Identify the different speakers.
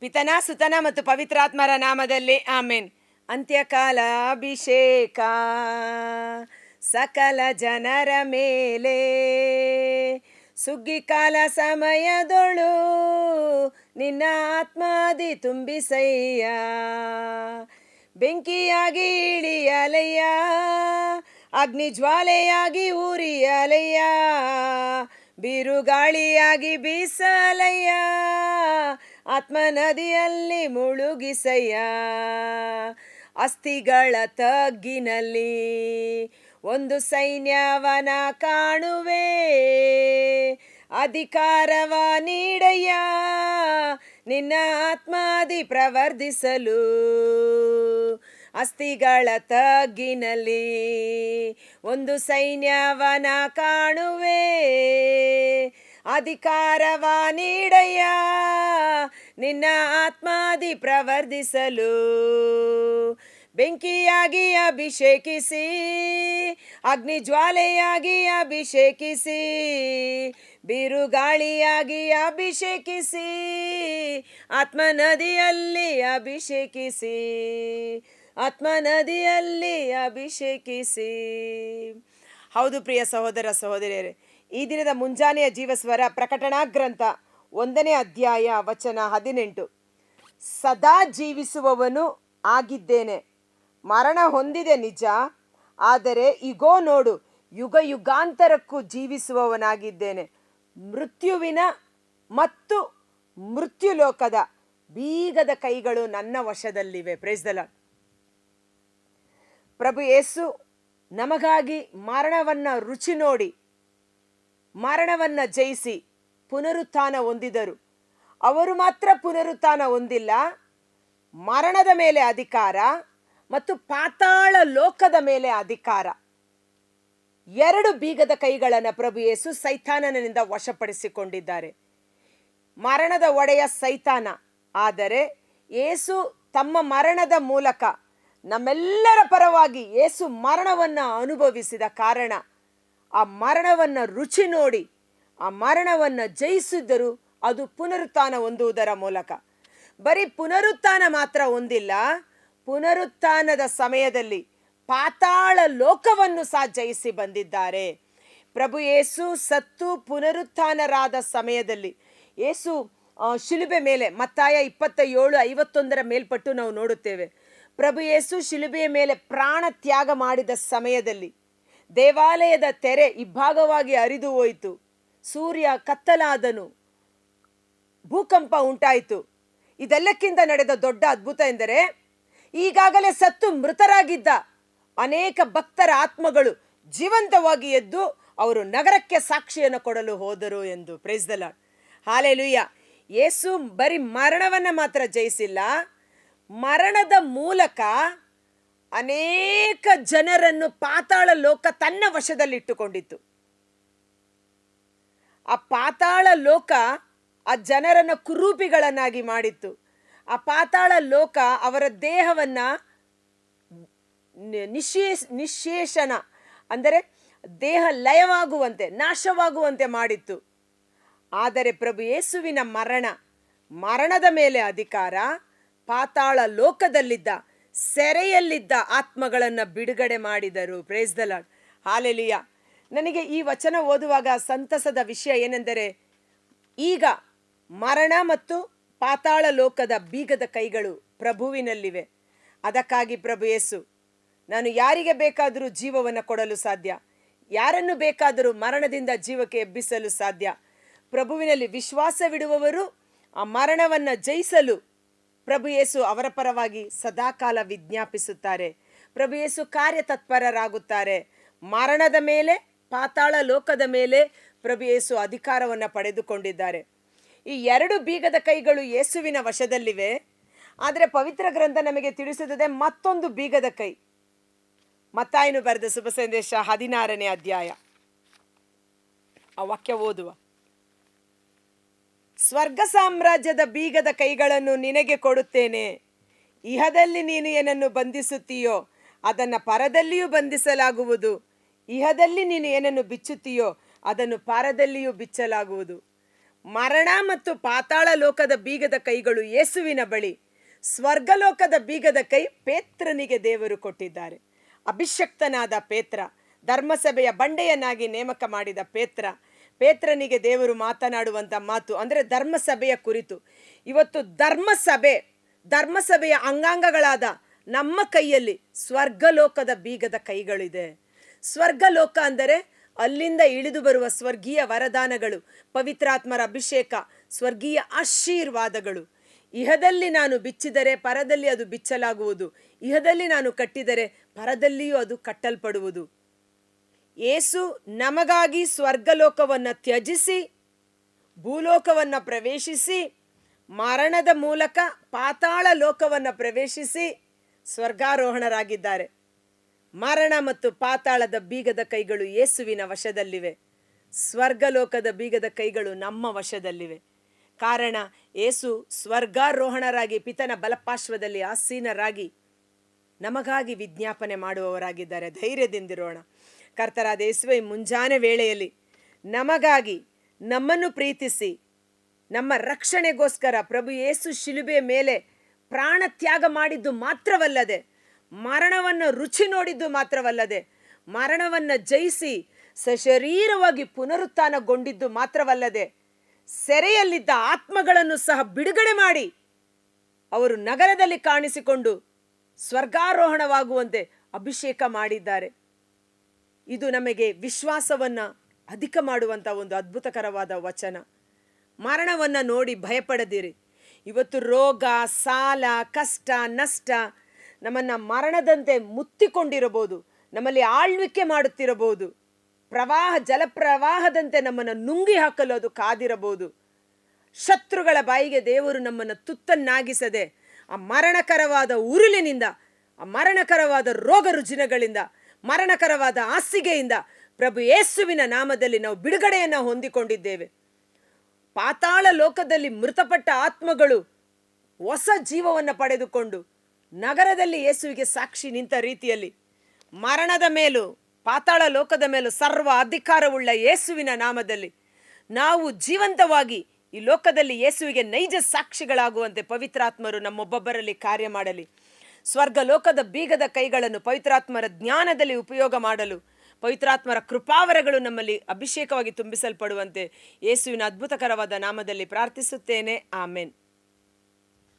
Speaker 1: ಪಿತನ, ಸುತನ ಮತ್ತು ಪವಿತ್ರಾತ್ಮರ ನಾಮದಲ್ಲಿ ಆಮೇನ್. ಅಂತ್ಯಕಾಲ ಅಭಿಷೇಕ ಸಕಲ ಜನರ ಮೇಲೆ ಸುಗ್ಗಿಕಾಲ ಸಮಯದೊಳು ನಿನ್ನ ಆತ್ಮಾದಿ ತುಂಬಿಸಯ್ಯ. ಬೆಂಕಿಯಾಗಿ ಇಳಿಯಲಯ್ಯ, ಅಗ್ನಿ ಜ್ವಾಲೆಯಾಗಿ ಉರಿಯಲಯ್ಯ ಬಿರುಗಾಳಿಯಾಗಿ ಬೀಸಲಯ್ಯ. ಆತ್ಮ ನದಿಯಲ್ಲಿ ಮುಳುಗಿಸಯ್ಯ. ಅಸ್ಥಿಗಳ ತಗ್ಗಿನಲ್ಲಿ ಒಂದು ಸೈನ್ಯವನ ಕಾಣುವೆ. ಅಧಿಕಾರವ ನೀಡಯ್ಯ, ನಿನ್ನ ಆತ್ಮಾದಿ ಪ್ರವರ್ಧಿಸಲು. ಅಸ್ಥಿಗಳ ತಗ್ಗಿನಲ್ಲಿ ಒಂದು ಸೈನ್ಯವನ ಕಾಣುವೆ. ಅಧಿಕಾರವ ನೀಡಯ್ಯ ನಿನ್ನ ಆತ್ಮಾದಿ ಪ್ರವರ್ಧಿಸಲು ಬೆಂಕಿಯಾಗಿ ಅಭಿಷೇಕಿಸಿ ಅಗ್ನಿ ಜ್ವಾಲೆಯಾಗಿ ಅಭಿಷೇಕಿಸಿ, ಬಿರುಗಾಳಿಯಾಗಿ ಅಭಿಷೇಕಿಸಿ ಆತ್ಮ ನದಿಯಲ್ಲಿ ಅಭಿಷೇಕಿಸಿ ಆತ್ಮ ನದಿಯಲ್ಲಿ ಅಭಿಷೇಕಿಸಿ. ಹೌದು ಪ್ರಿಯ ಸಹೋದರ ಸಹೋದರಿಯರೇ, ಈ ದಿನದ ಮುಂಜಾನೆಯ ಜೀವಸ್ವರ ಪ್ರಕಟಣಾ ಗ್ರಂಥ ಒಂದನೇ ಅಧ್ಯಾಯ ವಚನ ಹದಿನೆಂಟು. ಸದಾ ಜೀವಿಸುವವನು ಆಗಿದ್ದೇನೆ. ಮರಣ ಹೊಂದಿದೆ ನಿಜ, ಆದರೆ ಇಗೋ ನೋಡು, ಯುಗ ಯುಗಾಂತರಕ್ಕೂ ಜೀವಿಸುವವನಾಗಿದ್ದೇನೆ. ಮೃತ್ಯುವಿನ ಮತ್ತು ಮೃತ್ಯುಲೋಕದ ಬೀಗದ ಕೈಗಳು ನನ್ನ ವಶದಲ್ಲಿವೆ. ಪ್ರೇಸ್ದಲ ಪ್ರಭು ಯೇಸು ನಮಗಾಗಿ ಮರಣವನ್ನ ರುಚಿ ನೋಡಿ, ಮರಣವನ್ನ ಜಯಿಸಿ ಪುನರುತ್ಥಾನ ಹೊಂದಿದರು. ಅವರು ಮಾತ್ರ ಪುನರುತ್ಥಾನ ಹೊಂದಿಲ್ಲ. ಮರಣದ ಮೇಲೆ ಅಧಿಕಾರ ಮತ್ತು ಪಾತಾಳ ಲೋಕದ ಮೇಲೆ ಅಧಿಕಾರ. ಎರಡು ಬೀಗದ ಕೈಗಳನ್ನು ಪ್ರಭು ಯೇಸು ಸೈತಾನನಿಂದ ವಶಪಡಿಸಿಕೊಂಡಿದ್ದಾರೆ. ಮರಣದ ಒಡೆಯ ಸೈತಾನ. ಆದರೆ ಏಸು ತಮ್ಮ ಮರಣದ ಮೂಲಕ ನಮ್ಮೆಲ್ಲರ ಪರವಾಗಿ ಏಸು ಮರಣವನ್ನು ಅನುಭವಿಸಿದ ಕಾರಣ ಆ ಮರಣವನ್ನು ರುಚಿ ನೋಡಿ ಆ ಮರಣವನ್ನು ಜಯಿಸಿದ್ದರು ಅದು ಪುನರುತ್ಥಾನ ಹೊಂದುವುದರ ಮೂಲಕ. ಬರೀ ಪುನರುತ್ಥಾನ ಮಾತ್ರ ಹೊಂದಿಲ್ಲ, ಪುನರುತ್ಥಾನದ ಸಮಯದಲ್ಲಿ ಪಾತಾಳ ಲೋಕವನ್ನು ಸಹ ಜಯಿಸಿ ಬಂದಿದ್ದಾರೆ. ಪ್ರಭು ಯೇಸು ಸತ್ತು ಪುನರುತ್ಥಾನರಾದ ಸಮಯದಲ್ಲಿ ಯೇಸು ಶಿಲುಬೆ ಮೇಲೆ, ಮತ್ತಾಯ ಇಪ್ಪತ್ತ ಏಳು ಐವತ್ತೊಂದರ ಮೇಲ್ಪಟ್ಟು ನಾವು ನೋಡುತ್ತೇವೆ. ಪ್ರಭು ಯೇಸು ಶಿಲುಬೆಯ ಮೇಲೆ ಪ್ರಾಣ ತ್ಯಾಗ ಮಾಡಿದ ಸಮಯದಲ್ಲಿ ದೇವಾಲಯದ ತೆರೆ ಇಬ್ಬಾಗವಾಗಿ ಹರಿದು ಹೋಯಿತು. ಸೂರ್ಯ ಕತ್ತಲಾದನು. ಭೂಕಂಪ ಉಂಟಾಯಿತು. ಇದೆಲ್ಲಕ್ಕಿಂತ ನಡೆದ ದೊಡ್ಡ ಅದ್ಭುತ ಎಂದರೆ, ಈಗಾಗಲೇ ಸತ್ತು ಮೃತರಾಗಿದ್ದ ಅನೇಕ ಭಕ್ತರ ಆತ್ಮಗಳು ಜೀವಂತವಾಗಿ ಎದ್ದು ಅವರು ನಗರಕ್ಕೆ ಸಾಕ್ಷಿಯನ್ನು ಕೊಡಲು ಹೋದರು ಎಂದು ಪ್ರೇಸ್ ಹಾಲೆ ಹಾಲೆಲುಯ್ಯ ಯೇಸು ಬರೀ ಮರಣವನ್ನು ಮಾತ್ರ ಜಯಿಸಿಲ್ಲ, ಮರಣದ ಮೂಲಕ ಅನೇಕ ಜನರನ್ನು ಪಾತಾಳ ಲೋಕ ತನ್ನ ವಶದಲ್ಲಿಟ್ಟುಕೊಂಡಿತ್ತು. ಆ ಪಾತಾಳ ಲೋಕ ಆ ಜನರನ್ನು ಕುರೂಪಿಗಳನ್ನಾಗಿ ಮಾಡಿತ್ತು. ಆ ಪಾತಾಳ ಲೋಕ ಅವರ ದೇಹವನ್ನು ನಿಶೇಷ ನಿಶೇಷಣ ಅಂದರೆ ದೇಹ ಲಯವಾಗುವಂತೆ, ನಾಶವಾಗುವಂತೆ ಮಾಡಿತ್ತು. ಆದರೆ ಪ್ರಭು ಯೇಸುವಿನ ಮರಣ, ಮರಣದ ಮೇಲೆ ಅಧಿಕಾರ, ಪಾತಾಳ ಲೋಕದಲ್ಲಿದ್ದ, ಸೆರೆಯಲ್ಲಿದ್ದ ಆತ್ಮಗಳನ್ನು ಬಿಡುಗಡೆ ಮಾಡಿದರು. ಪ್ರೇಸ್ ದ ಲಾರ್ಡ್ ಹಾಲೆಲಿಯ ನನಗೆ ಈ ವಚನ ಓದುವಾಗ ಸಂತಸದ ವಿಷಯ ಏನೆಂದರೆ, ಈಗ ಮರಣ ಮತ್ತು ಪಾತಾಳ ಲೋಕದ ಬೀಗದ ಕೈಗಳು ಪ್ರಭುವಿನಲ್ಲಿವೆ. ಅದಕ್ಕಾಗಿ ಪ್ರಭು ಯೇಸು, ನಾನು ಯಾರಿಗೆ ಬೇಕಾದರೂ ಜೀವವನ್ನು ಕೊಡಲು ಸಾಧ್ಯ? ಯಾರನ್ನು ಬೇಕಾದರೂ ಮರಣದಿಂದ ಜೀವಕ್ಕೆ ಎಬ್ಬಿಸಲು ಸಾಧ್ಯ? ಪ್ರಭುವಿನಲ್ಲಿ ವಿಶ್ವಾಸವಿಡುವವರು ಆ ಮರಣವನ್ನು ಜಯಿಸಲು ಪ್ರಭು ಯೇಸು ಅವರ ಪರವಾಗಿ ಸದಾಕಾಲ ವಿಜ್ಞಾಪಿಸುತ್ತಾರೆ. ಪ್ರಭು ಯೇಸು ಕಾರ್ಯತತ್ಪರರಾಗುತ್ತಾರೆ. ಮರಣದ ಮೇಲೆ ಪಾತಾಳ ಲೋಕದ ಮೇಲೆ ಪ್ರಭು ಯೇಸು ಅಧಿಕಾರವನ್ನು ಪಡೆದುಕೊಂಡಿದ್ದಾರೆ. ಈ ಎರಡು ಬೀಗದ ಕೈಗಳು ಯೇಸುವಿನ ವಶದಲ್ಲಿವೆ. ಆದರೆ ಪವಿತ್ರ ಗ್ರಂಥ ನಮಗೆ ತಿಳಿಸುತ್ತದೆ ಮತ್ತೊಂದು ಬೀಗದ ಕೈ. ಮತ್ತಾಯನು ಬರೆದ ಶುಭ ಸಂದೇಶ ಹದಿನಾರನೇ ಅಧ್ಯಾಯ. ಆ ವಾಕ್ಯ ಓದುವ. ಸ್ವರ್ಗ ಸಾಮ್ರಾಜ್ಯದ ಬೀಗದ ಕೈಗಳನ್ನು ನಿನಗೆ ಕೊಡುತ್ತೇನೆ. ಇಹದಲ್ಲಿ ನೀನು ಏನನ್ನು ಬಂಧಿಸುತ್ತೀಯೋ ಅದನ್ನು ಪರದಲ್ಲಿಯೂ ಬಂಧಿಸಲಾಗುವುದು. ಇಹದಲ್ಲಿ ನೀನು ಏನನ್ನು ಬಿಚ್ಚುತ್ತೀಯೋ ಅದನ್ನು ಪಾರದಲ್ಲಿಯೂ ಬಿಚ್ಚಲಾಗುವುದು. ಮರಣ ಮತ್ತು ಪಾತಾಳ ಲೋಕದ ಬೀಗದ ಕೈಗಳು ಯೇಸುವಿನ ಬಳಿ. ಸ್ವರ್ಗಲೋಕದ ಬೀಗದ ಕೈ ಪೇತ್ರನಿಗೆ ದೇವರು ಕೊಟ್ಟಿದ್ದಾರೆ. ಅಭಿಷಕ್ತನಾದ ಪೇತ್ರ, ಧರ್ಮಸಭೆಯ ಬಂಡೆಯನ್ನಾಗಿ ನೇಮಕ ಮಾಡಿದ ಪೇತ್ರ. ಪೇತ್ರನಿಗೆ ದೇವರು ಮಾತನಾಡುವಂಥ ಮಾತು ಅಂದರೆ ಧರ್ಮಸಭೆಯ ಕುರಿತು. ಇವತ್ತು ಧರ್ಮಸಭೆ, ಧರ್ಮಸಭೆಯ ಅಂಗಾಂಗಗಳಾದ ನಮ್ಮ ಕೈಯಲ್ಲಿ ಸ್ವರ್ಗಲೋಕದ ಬೀಗದ ಕೈಗಳಿದೆ. ಸ್ವರ್ಗಲೋಕ ಅಂದರೆ ಅಲ್ಲಿಂದ ಇಳಿದು ಬರುವ ಸ್ವರ್ಗೀಯ ವರದಾನಗಳು, ಪವಿತ್ರಾತ್ಮರ ಅಭಿಷೇಕ, ಸ್ವರ್ಗೀಯ ಆಶೀರ್ವಾದಗಳು. ಇಹದಲ್ಲಿ ನಾನು ಬಿಚ್ಚಿದರೆ ಪರದಲ್ಲಿ ಅದು ಬಿಚ್ಚಲಾಗುವುದು. ಇಹದಲ್ಲಿ ನಾನು ಕಟ್ಟಿದರೆ ಪರದಲ್ಲಿಯೂ ಅದು ಕಟ್ಟಲ್ಪಡುವುದು. ಏಸು ನಮಗಾಗಿ ಸ್ವರ್ಗಲೋಕವನ್ನು ತ್ಯಜಿಸಿ, ಭೂಲೋಕವನ್ನು ಪ್ರವೇಶಿಸಿ, ಮರಣದ ಮೂಲಕ ಪಾತಾಳ ಲೋಕವನ್ನು ಪ್ರವೇಶಿಸಿ ಸ್ವರ್ಗಾರೋಹಣರಾಗಿದ್ದಾರೆ. ಮರಣ ಮತ್ತು ಪಾತಾಳದ ಬೀಗದ ಕೈಗಳು ಯೇಸುವಿನ ವಶದಲ್ಲಿವೆ. ಸ್ವರ್ಗಲೋಕದ ಬೀಗದ ಕೈಗಳು ನಮ್ಮ ವಶದಲ್ಲಿವೆ. ಕಾರಣ ಏಸು ಸ್ವರ್ಗಾರೋಹಣರಾಗಿ ಪಿತನ ಬಲಪಾರ್ಶ್ವದಲ್ಲಿ ಆಸೀನರಾಗಿ ನಮಗಾಗಿ ವಿಜ್ಞಾಪನೆ ಮಾಡುವವರಾಗಿದ್ದಾರೆ. ಧೈರ್ಯದಿಂದಿರೋಣ. ಕರ್ತರಾದ ಯೇಸುವೆ ಮುಂಜಾನೆ ವೇಳೆಯಲ್ಲಿ ನಮಗಾಗಿ ನಮ್ಮನ್ನು ಪ್ರೀತಿಸಿ, ನಮ್ಮ ರಕ್ಷಣೆಗೋಸ್ಕರ ಪ್ರಭು ಯೇಸು ಶಿಲುಬೆ ಮೇಲೆ ಪ್ರಾಣ ತ್ಯಾಗ ಮಾಡಿದ್ದು ಮಾತ್ರವಲ್ಲದೆ ಮರಣವನ್ನು ರುಚಿ ನೋಡಿದ್ದು ಮಾತ್ರವಲ್ಲದೆ ಮರಣವನ್ನು ಜಯಿಸಿ ಸಶರೀರವಾಗಿ ಪುನರುತ್ಥಾನಗೊಂಡಿದ್ದು ಮಾತ್ರವಲ್ಲದೆ ಸೆರೆಯಲ್ಲಿದ್ದ ಆತ್ಮಗಳನ್ನು ಸಹ ಬಿಡುಗಡೆ ಮಾಡಿ ಅವರು ನಗರದಲ್ಲಿ ಕಾಣಿಸಿಕೊಂಡು ಸ್ವರ್ಗಾರೋಹಣವಾಗುವಂತೆ ಅಭಿಷೇಕ ಮಾಡಿದ್ದಾರೆ. ಇದು ನಮಗೆ ವಿಶ್ವಾಸವನ್ನು ಅಧಿಕ ಮಾಡುವಂಥ ಒಂದು ಅದ್ಭುತಕರವಾದ ವಚನ. ಮರಣವನ್ನು ನೋಡಿ ಭಯಪಡದಿರಿ. ಇವತ್ತು ರೋಗ, ಸಾಲ, ಕಷ್ಟ, ನಷ್ಟ ನಮ್ಮನ್ನು ಮರಣದಂತೆ ಮುತ್ತಿಕೊಂಡಿರಬಹುದು, ನಮ್ಮಲ್ಲಿ ಆಳ್ವಿಕೆ ಮಾಡುತ್ತಿರಬಹುದು, ಪ್ರವಾಹ, ಜಲಪ್ರವಾಹದಂತೆ ನಮ್ಮನ್ನು ನುಂಗಿ ಹಾಕಲು ಅದು ಕಾದಿರಬಹುದು. ಶತ್ರುಗಳ ಬಾಯಿಗೆ ದೇವರು ನಮ್ಮನ್ನು ತುತ್ತನ್ನಾಗಿಸದೆ, ಆ ಮರಣಕರವಾದ ಉರುಳಿನಿಂದ, ಆ ಮರಣಕರವಾದ ರೋಗ ರುಜಿನಗಳಿಂದ, ಮರಣಕರವಾದ ಹಾಸಿಗೆಯಿಂದ ಪ್ರಭು ಯೇಸುವಿನ ನಾಮದಲ್ಲಿ ನಾವು ಬಿಡುಗಡೆಯನ್ನು ಹೊಂದಿಕೊಂಡಿದ್ದೇವೆ. ಪಾತಾಳ ಲೋಕದಲ್ಲಿ ಮೃತಪಟ್ಟ ಆತ್ಮಗಳು ಹೊಸ ಜೀವವನ್ನು ಪಡೆದುಕೊಂಡು ನಗರದಲ್ಲಿ ಯೇಸುವಿಗೆ ಸಾಕ್ಷಿ ನಿಂತ ರೀತಿಯಲ್ಲಿ ಮರಣದ ಮೇಲೂ, ಪಾತಾಳ ಲೋಕದ ಮೇಲೂ ಸರ್ವ ಅಧಿಕಾರವುಳ್ಳ ಯೇಸುವಿನ ನಾಮದಲ್ಲಿ ನಾವು ಜೀವಂತವಾಗಿ ಈ ಲೋಕದಲ್ಲಿ ಯೇಸುವಿಗೆ ನೈಜ ಸಾಕ್ಷಿಗಳಾಗುವಂತೆ ಪವಿತ್ರಾತ್ಮರು ನಮ್ಮೊಬ್ಬೊಬ್ಬರಲ್ಲಿ ಕಾರ್ಯ ಮಾಡಲಿ. ಸ್ವರ್ಗ ಲೋಕದ ಬೀಗದ ಕೈಗಳನ್ನು ಪವಿತ್ರಾತ್ಮರ ಜ್ಞಾನದಲ್ಲಿ ಉಪಯೋಗ ಮಾಡಲು, ಪವಿತ್ರಾತ್ಮರ ಕೃಪಾವರಗಳು ನಮ್ಮಲ್ಲಿ ಅಭಿಷೇಕವಾಗಿ ತುಂಬಿಸಲ್ಪಡುವಂತೆ ಯೇಸುವಿನ ಅದ್ಭುತಕರವಾದ ನಾಮದಲ್ಲಿ ಪ್ರಾರ್ಥಿಸುತ್ತೇನೆ. ಆಮೆನ್.